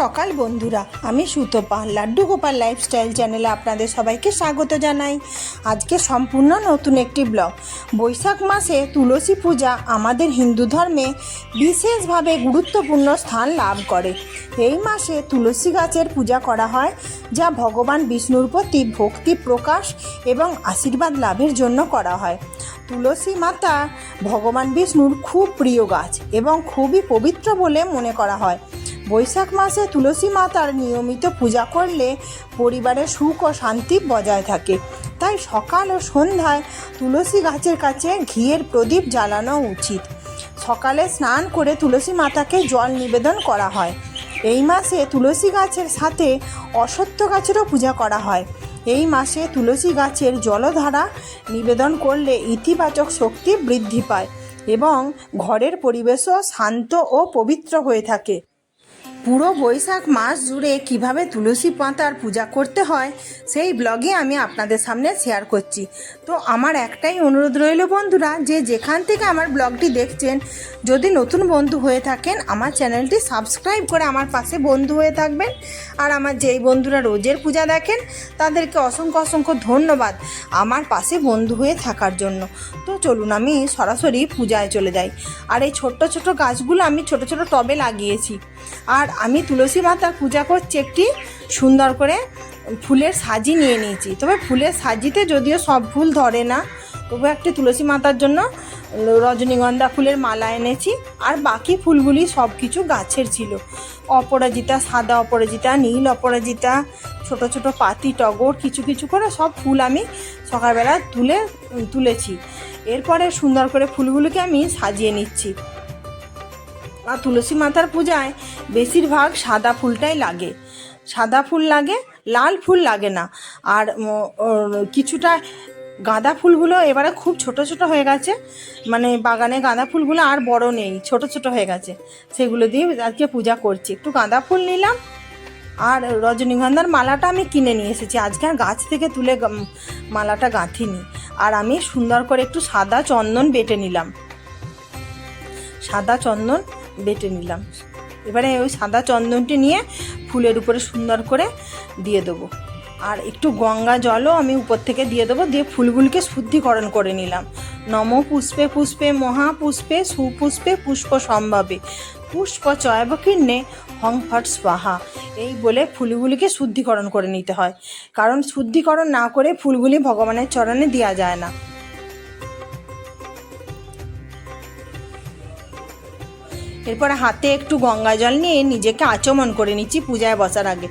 সকাল বন্ধুরা, আমি সুতপা, লাড্ডু গোপাল লাইফস্টাইল চ্যানেলে আপনাদের সবাইকে স্বাগত জানাই। আজকে সম্পূর্ণ নতুন একটি ব্লগ বৈশাখ মাসে তুলসী পূজা আমাদের হিন্দু ধর্মে বিশেষভাবে গুরুত্বপূর্ণ স্থান লাভ করে। এই মাসে তুলসী গাছের পূজা করা হয়, যা ভগবান বিষ্ণুর প্রতি ভক্তি প্রকাশ এবং আশীর্বাদ লাভের জন্য করা হয়। তুলসী মাতা ভগবান বিষ্ণুর খুব প্রিয় গাছ এবং খুবই পবিত্র বলে মনে করা হয়। বৈশাখ মাসে তুলসী মাতার নিয়মিত পূজা করলে পরিবারের সুখ ও শান্তি বজায় থাকে। তাই সকাল ও সন্ধ্যায় তুলসী গাছের কাছে ঘিয়ের প্রদীপ জ্বালানো উচিত। সকালে স্নান করে তুলসী মাতাকে জল নিবেদন করা হয়। এই মাসে তুলসী গাছের সাথে অসত্য গাছেরও পূজা করা হয়। এই মাসে তুলসী গাছের জলধারা নিবেদন করলে ইতিবাচক শক্তি বৃদ্ধি পায় এবং ঘরের পরিবেশও শান্ত ও পবিত্র হয়ে থাকে। পুরো বৈশাখ মাস জুড়ে কীভাবে তুলসী পাতার পূজা করতে হয়, সেই ব্লগে আমি আপনাদের সামনে শেয়ার করছি। তো আমার একটাই অনুরোধ রইল বন্ধুরা যে যেখান থেকে আমার ব্লগটি দেখছেন, যদি নতুন বন্ধু হয়ে থাকেন, আমার চ্যানেলটি সাবস্ক্রাইব করে আমার পাশে বন্ধু হয়ে থাকবেন। আর আমার যেই বন্ধুরা রোজের পূজা দেখেন, তাদেরকে অসংখ্য অসংখ্য ধন্যবাদ আমার পাশে বন্ধু হয়ে থাকার জন্য। তো চলুন আমি সরাসরি পূজায় চলে যাই। আর এই ছোট্ট ছোট গাছগুলো আমি ছোট ছোট টবে লাগিয়েছি। আর আমি তুলসী মাতার পূজা করছি একটি সুন্দর করে ফুলের সাজি নিয়ে নিয়েছি। তবে ফুলের সাজিতে যদিও সব ফুল ধরে না, তবু একটি তুলসী মাতার জন্য রজনীগন্ধা ফুলের মালা এনেছি আর বাকি ফুলগুলি সব কিছু গাছের ছিল। অপরাজিতা, সাদা অপরাজিতা, নীল অপরাজিতা, ছোট ছোট পাতি, টগর, কিছু কিছু করে সব ফুল আমি সকালবেলা তুলে, তুলেছি। এরপরে সুন্দর করে ফুলগুলোকে আমি সাজিয়ে নিচ্ছি। আর তুলসী মাতার পূজায় বেশিরভাগ সাদা ফুলটাই লাগে। সাদা ফুল লাগে, লাল ফুল লাগে না। আর কিছুটা গাঁদা ফুলগুলো এবারে খুব ছোট ছোট হয়ে গেছে। মানে বাগানে গাঁদা ফুলগুলো আর বড় নেই, ছোট ছোট হয়ে গেছে। সেগুলো দিয়ে আজকে পূজা করছি। একটু গাঁদা ফুল নিলাম। আর রজনীগন্ধার মালাটা আমি কিনে নিয়ে এসেছি। আজকে আর গাছ থেকে তুলে মালাটা গাঁথিনি। আর আমি সুন্দর করে একটু সাদা চন্দন বেটে নিলাম। সাদা চন্দন বেটে নিলাম। এবারে ওই সাদা চন্দনটি নিয়ে ফুলের উপরে সুন্দর করে দিয়ে দেবো। আর একটু গঙ্গা জলও আমি উপর থেকে দিয়ে দেবো, দিয়ে ফুলগুলিকে শুদ্ধিকরণ করে নিলাম। নম পুষ্পে পুষ্পে মহাপুষ্পে সুপুষ্পে পুষ্প সম্ভাবে। পুষ্প চয়বকীর্ণে হং ফট স্বাহা। এই বলে ফুলগুলিকে শুদ্ধিকরণ করে নিতে হয়। কারণ শুদ্ধিকরণ না করে ফুলগুলি ভগবানের চরণে দেওয়া যায় না। এরপর হাতে একটু গঙ্গা জল নিয়ে নিজেকে আচমন করে নিচ্ছি পূজায় বসার আগে।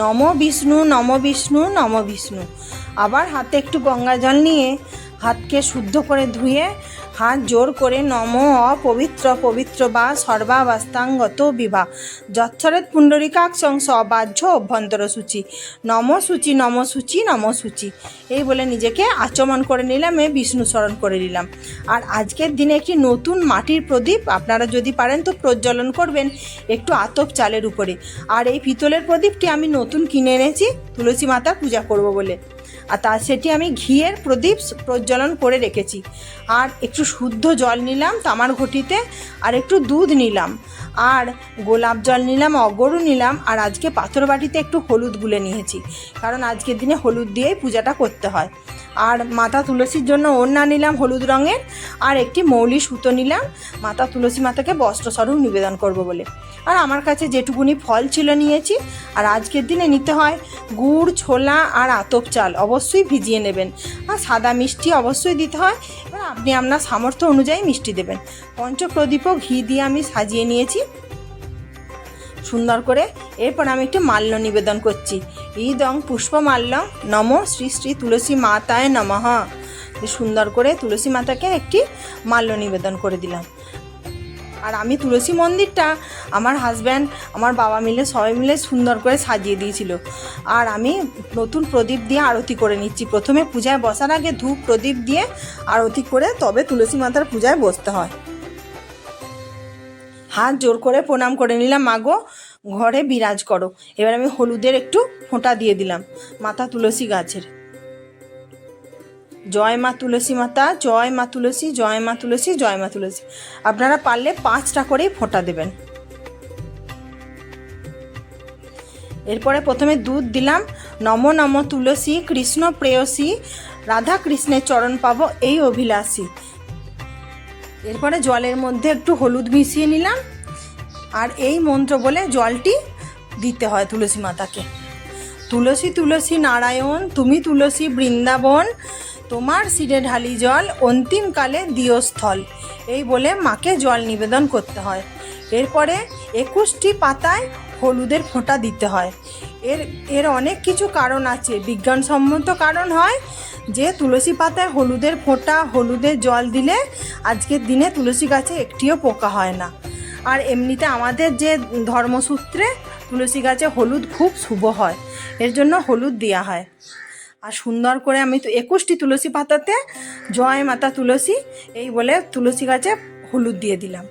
নম বিষ্ণু নম বিষ্ণু নম বিষ্ণু। আবার হাতে একটু গঙ্গা জল নিয়ে হাতকে শুদ্ধ করে ধুয়ে হাত জোর করে নম অপবিত্র, পবিত্র বা সর্বাবস্থাঙ্গত বিবাহ যচ্ছরেত পুণ্ডরিকাক্ষং সবাহ্য অভ্যন্তর সূচি। নম সূচি নম সূচি নম সূচি। এই বলে নিজেকে আচমন করে নিলাম, এ বিষ্ণু স্মরণ করে নিলাম। আর আজকের দিনে একটি নতুন মাটির প্রদীপ আপনারা যদি পারেন তো প্রজ্বলন করবেন একটু আতপ চালের উপরে। আর এই পিতলের প্রদীপটি আমি নতুন কিনে এনেছি, তুলসী মাতা পূজা করব বলে। আর তা সেটি আমি ঘিয়ের প্রদীপ প্রজ্বলন করে রেখেছি। আর একটু শুদ্ধ জল নিলাম তামার ঘটিতে, আর একটু দুধ নিলাম। আর গোলাপ জল নিলাম অগরু নিলাম, আর আজকে পাথর বাটিতে একটু হলুদ গুলে নিয়েছি। কারণ আজকের দিনে হলুদ দিয়েই পূজাটা করতে হয়। আর মাতা তুলসীর জন্য ওড়না নিলাম, হলুদ রঙের, আর একটি মৌলি সুতো নিলাম। মাতা তুলসী মাতাকে বস্ত্রস্বরূপ নিবেদন করব বলে। আর আমার কাছে যেটুকুনি ফল ছিল নিয়েছি, আর আজকের দিনে নিতে হয় গুড়, ছোলা আর আতপ চাল, অবশ্যই ভিজিয়ে নেবেন। আর সাদা মিষ্টি অবশ্যই দিতে হয়, এবার আপনি আপনার সামর্থ্য অনুযায়ী মিষ্টি দেবেন। পঞ্চপ্রদীপও ঘি দিয়ে আমি সাজিয়ে নিয়েছি। সুন্দর করে এরপর আমি একটু মাল্য নিবেদন করছি। ঈদং পুষ্পমাল্য নম শ্রী শ্রী তুলসী মাতায় নমঃ। সুন্দর করে তুলসী মাতাকে একটি মাল্য নিবেদন করে দিলাম। আর আমি তুলসী মন্দিরটা আমার হাজব্যান্ড আমার বাবা মিলে, সবাই মিলে সুন্দর করে সাজিয়ে দিয়েছিল। আর আমি নতুন প্রদীপ দিয়ে আরতি করে নিচ্ছি। প্রথমে পূজায় বসার আগে ধূপ প্রদীপ দিয়ে আরতি করে তবে তুলসী মাতার পূজায় বসতে হয়। হাত জোর করে প্রণাম করে নিলাম মাগো ঘরে বিরাজ করো। এবার আমি হলুদের একটু ফোঁটা দিয়ে দিলাম। মাতা তুলসী গাছের। জয় মা তুলসী মাতা, জয় মা তুলসী, জয় মা তুলসী, জয় মা তুলসী। আপনারা পারলে পাঁচটা করেই ফোঁটা দেবেন। এরপরে প্রথমে দুধ দিলাম। নম নম তুলসী, কৃষ্ণ প্রেয়সী, রাধা কৃষ্ণের চরণ পাবো এই অভিলাষী। এরপরে জলের মধ্যে একটু হলুদ মিশিয়ে নিলাম। আর এই মন্ত্র বলে জলটি দিতে হয় তুলসী মাতাকে। তুলসী তুলসী নারায়ণ, তুমি তুলসী বৃন্দাবন, তোমার শিরে ঢালি জল অন্তিমকালে দিও স্থল। এই বলে মাকে জল নিবেদন করতে হয়। এরপরে একুশটি পাতায় হলুদের ফোঁটা দিতে হয়। এর এর অনেক কিছু কারণ আছে। বিজ্ঞানসম্মত কারণ হয় যে তুলসী পাতায় হলুদের ফোঁটা হলুদের জল দিলে আজকের দিনে তুলসী গাছে একটিও পোকা হয় না। আর এমনিতে আমাদের যে ধর্মসূত্রে তুলসী গাছে হলুদ খুব শুভ হয়, এর জন্য হলুদ দেওয়া হয়। আর সুন্দর করে আমি তো একুশটি তুলসী পাতাতে জয় মাতা তুলসী, এই বলে তুলসী গাছে হলুদ দিয়ে দিলাম।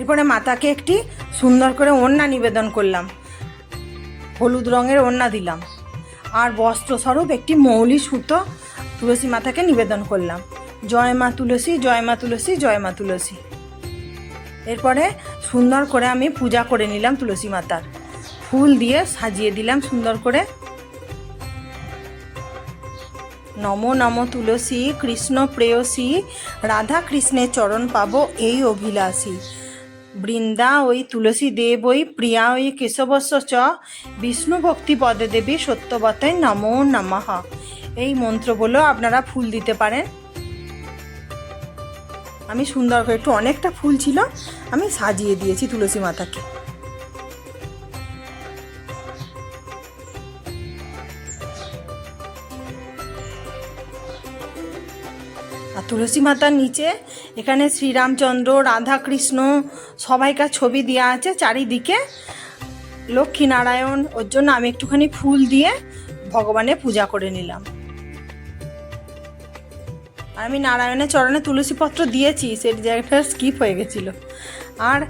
এরপরে মাতাকে একটি সুন্দর করে ওড়না নিবেদন করলাম। হলুদ রঙের ওড়না দিলাম। আর বস্ত্রস্বরূপ একটি মৌলি সুতো তুলসী মাতাকে নিবেদন করলাম। জয় মা তুলসী, জয় মা তুলসী, জয় মা তুলসী। এরপরে সুন্দর করে আমি পূজা করে নিলাম তুলসী মাতার। ফুল দিয়ে সাজিয়ে দিলাম সুন্দর করে। নম নম তুলসী, কৃষ্ণ প্রেয়সী, রাধা কৃষ্ণের চরণ পাবো এই অভিলাষী। বৃন্দা ওই তুলসী দেব, ওই প্রিয়া, ওই কেশবস্য চ, বিষ্ণু ভক্তি পদে দেবী সত্যবতায় নমো নমঃ। এই মন্ত্র বলেও আপনারা ফুল দিতে পারেন। আমি সুন্দর করে একটু অনেকটা ফুল ছিল, আমি সাজিয়ে দিয়েছি তুলসী মাতাকে। আর তুলসী মাতার নিচে এখানে শ্রীরামচন্দ্র, রাধাকৃষ্ণ সবাইকার ছবি দেওয়া আছে চারিদিকে। লক্ষ্মীনারায়ণ, ওর জন্য আমি একটুখানি ফুল দিয়ে ভগবানের পূজা করে নিলাম। আমি নারায়ণের চরণে তুলসী পত্র দিয়েছি, সেই জায়গাটা স্কিপ হয়ে গেছিল। আর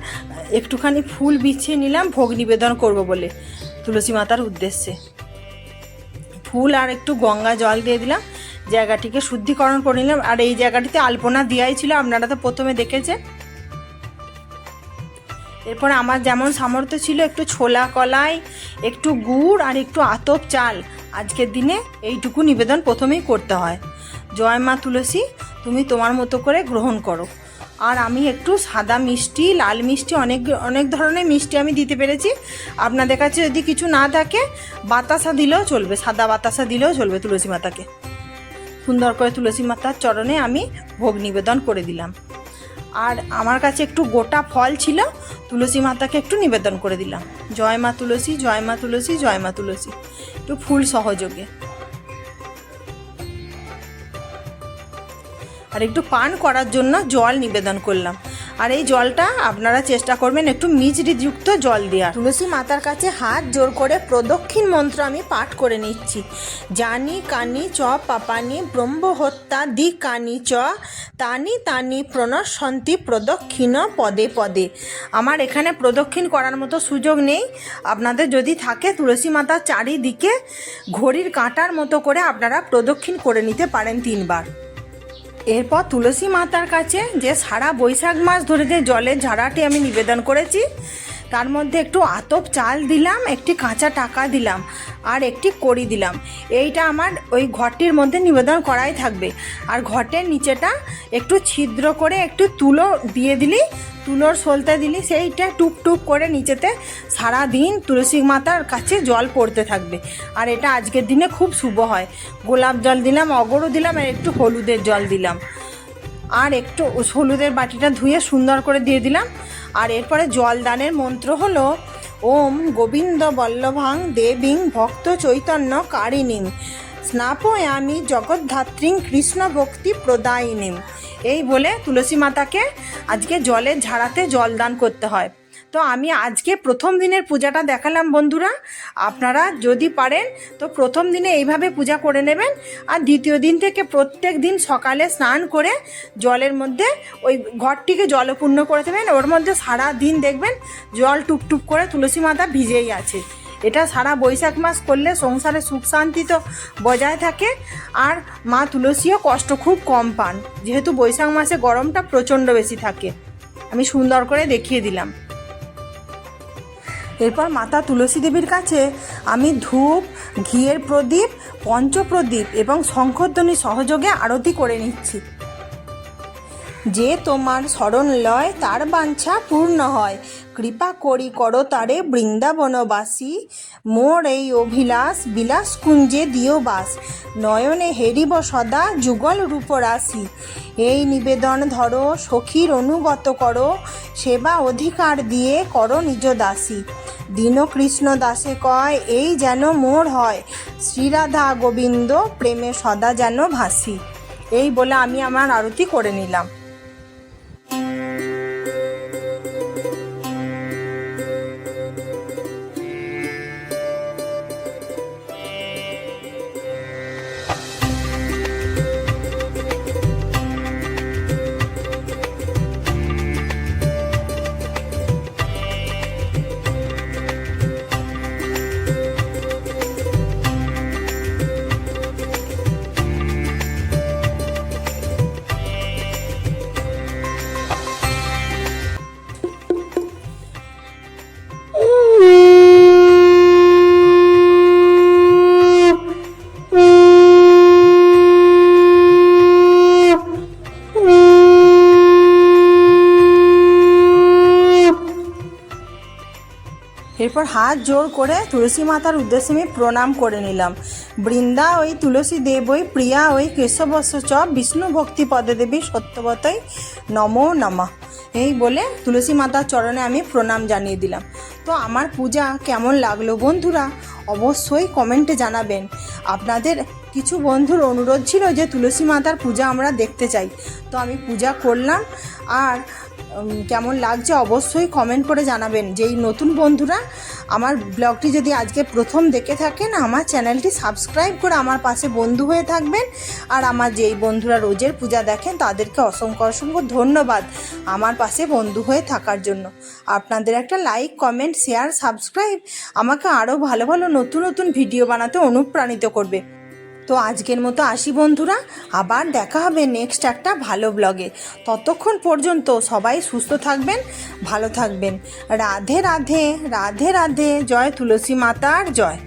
একটুখানি ফুল বিছিয়ে নিলাম, ভোগ নিবেদন করব বলে, তুলসী মাতার উদ্দেশ্যে। ফুল আর একটু গঙ্গা জল দিয়ে দিলাম, জায়গাটিকে শুদ্ধিকরণ করে নিলাম। আর এই জায়গাটিতে আলপনা দেওয়াই ছিল, আপনারা তো প্রথমে দেখেছেন। এরপর আমার যেমন সামর্থ্য ছিল, একটু ছোলা কলাই, একটু গুড় আর একটু আতপ চাল। আজকের দিনে এইটুকু নিবেদন প্রথমেই করতে হয়। জয় মা তুলসী, তুমি তোমার মতো করে গ্রহণ করো। আর আমি একটু সাদা মিষ্টি, লাল মিষ্টি, অনেক অনেক ধরনের মিষ্টি আমি দিতে পেরেছি। আপনাদের কাছে যদি কিছু না থাকে, বাতাসা দিলেও চলবে, সাদা বাতাসা দিলেও চলবে তুলসী মাতাকে। সুন্দর করে তুলসী মাতার চরণে আমি ভোগ নিবেদন করে দিলাম। আর আমার কাছে একটু গোটা ফল ছিল, তুলসী মাতাকে একটু নিবেদন করে দিলাম। জয় মা তুলসী, জয় মা তুলসী, জয় মা তুলসী। একটু ফুল সহযোগে। আর একটু পান করার জন্য জল নিবেদন করলাম। আর এই জলটা আপনারা চেষ্টা করবেন একটু মিচড়িযুক্ত জল দেওয়ার। তুলসী মাতার কাছে হাত জোর করে প্রদক্ষিণ মন্ত্র আমি পাঠ করে নিচ্ছি। জানি কানি চ পাপানি ব্রহ্মহত্যা দি কানি চ তানি তানি প্রণশন্তি প্রদক্ষিণ পদে পদে। আমার এখানে প্রদক্ষিণ করার মতো সুযোগ নেই। আপনাদের যদি থাকে তুলসী মাতার চারিদিকে ঘড়ির কাঁটার মতো করে আপনারা প্রদক্ষিণ করে নিতে পারেন তিনবার। এরপর তুলসী মাতার কাছে যে সারা বৈশাখ মাস ধরে যে জলের ঝাড়াটি আমি নিবেদন করেছি তার মধ্যে একটু আতপ চাল দিলাম, একটি কাঁচা টাকা দিলাম আর একটি কড়ি দিলাম। এইটা আমার ওই ঘরটির মধ্যে নিবেদন করাই থাকবে। আর ঘটের নিচেটা একটু ছিদ্র করে একটু তুলো দিয়ে দিলি, তুলোর সলতে দিলি, সেইটা টুপ টুপ করে নিচেতে সারা দিন তুলসী মাতার কাছে জল পড়তে থাকবে। আর এটা আজকের দিনে খুব শুভ হয়। গোলাপ জল দিলাম, অগরও দিলাম আর একটু হলুদের জল দিলাম। আর একটু হলুদের বাটিটা ধুয়ে সুন্দর করে দিয়ে দিলাম। আর এরপরে জলদানের মন্ত্র হলো, ওম গোবিন্দ বল্লভাং দেবীং ভক্ত চৈতন্য কারিণীম স্নাপয়ামি জগদ্ধাত্রীং কৃষ্ণ ভক্তি প্রদায়িনীম এই বলে তুলসী মাতাকে আজকে জলের ঝাড়াতে জল দান করতে হয়। তো আমি আজকে প্রথম দিনের পূজাটা দেখালাম বন্ধুরা। আপনারা যদি পারেন, তো প্রথম দিনে এইভাবে পূজা করে নেবেন। আর দ্বিতীয় দিন থেকে প্রত্যেক দিন সকালে স্নান করে জলের মধ্যে ওই ঘরটিকে জলপূর্ণ করে দেবেন। ওর মধ্যে সারা দিন দেখবেন জল টুপটুপ করে তুলসী মাতা ভিজেই আছে। এটা সারা বৈশাখ মাস করলে সংসারে সুখ শান্তি তো বজায় থাকে। আর মা তুলসীও কষ্ট খুব কম পান। যেহেতু বৈশাখ মাসে গরমটা প্রচণ্ড বেশি থাকে। আমি সুন্দর করে দেখিয়ে দিলাম। এরপর মাতা তুলসী দেবীর কাছে আমি ধূপ, ঘিয়ের প্রদীপ, পঞ্চপ্রদীপ এবং শঙ্খধ্বনি সহযোগে আরতি করে নিচ্ছি। যে তোমার স্মরণ লয়, তার বাঞ্ছা পূর্ণ হয়। কৃপা করি করো তারে বৃন্দাবনবাসী। মোর এই অভিলাষ বিলাস কুঞ্জে দিও বাস। নয়নে হেরিব সদা যুগল রূপরাশি। এই নিবেদন ধরো, সখীর অনুগত করো, সেবা অধিকার দিয়ে করো নিজ দাসী। দীনকৃষ্ণ দাসে কয়, এই যেন মোর হয়। শ্রীরাধা গোবিন্দ প্রেমে সদা যেন ভাসি। এই বলে আমি আমার আরতি করে নিলাম। এরপর হাত জোর করে তুলসী মাতার উদ্দেশ্যে আমি প্রণাম করে নিলাম। বৃন্দা ওই তুলসী দেব, ওই প্রিয়া, ওই কেশবস্য বিষ্ণু ভক্তি পদে দেবী সত্যবতই নমো নমঃ। এই বলে তুলসী মাতার চরণে আমি প্রণাম জানিয়ে দিলাম। তো আমার পূজা কেমন লাগল বন্ধুরা? অবশ্যই কমেন্টে জানাবেন। আপনাদের কিছু বন্ধুর অনুরোধ ছিল যে তুলসী মাতার পূজা আমরা দেখতে চাই। তো আমি পূজা করলাম। আর কেমন লাগছে অবশ্যই কমেন্ট করে জানাবেন। যেই নতুন বন্ধুরা, আমার ব্লগটি যদি আজকে প্রথম দেখে থাকেন, আমার চ্যানেলটি সাবস্ক্রাইব করে আমার পাশে বন্ধু হয়ে থাকবেন। আর আমার যেই বন্ধুরা রোজের পূজা দেখেন, তাদেরকে অসংখ্য অসংখ্য ধন্যবাদ আমার পাশে বন্ধু হয়ে থাকার জন্য। আপনাদের একটা লাইক কমেন্ট শেয়ার সাবস্ক্রাইব আমাকে আরও ভালো ভালো নতুন নতুন ভিডিও বানাতে অনুপ্রাণিত করবে। তো আজকের মতো আসি বন্ধুরা, আবার দেখা হবে নেক্সট একটা ভালো ব্লগে ততক্ষণ পর্যন্ত সবাই সুস্থ থাকবেন, ভালো থাকবেন। রাধে রাধে রাধে রাধে, জয় তুলসী মাতার জয়।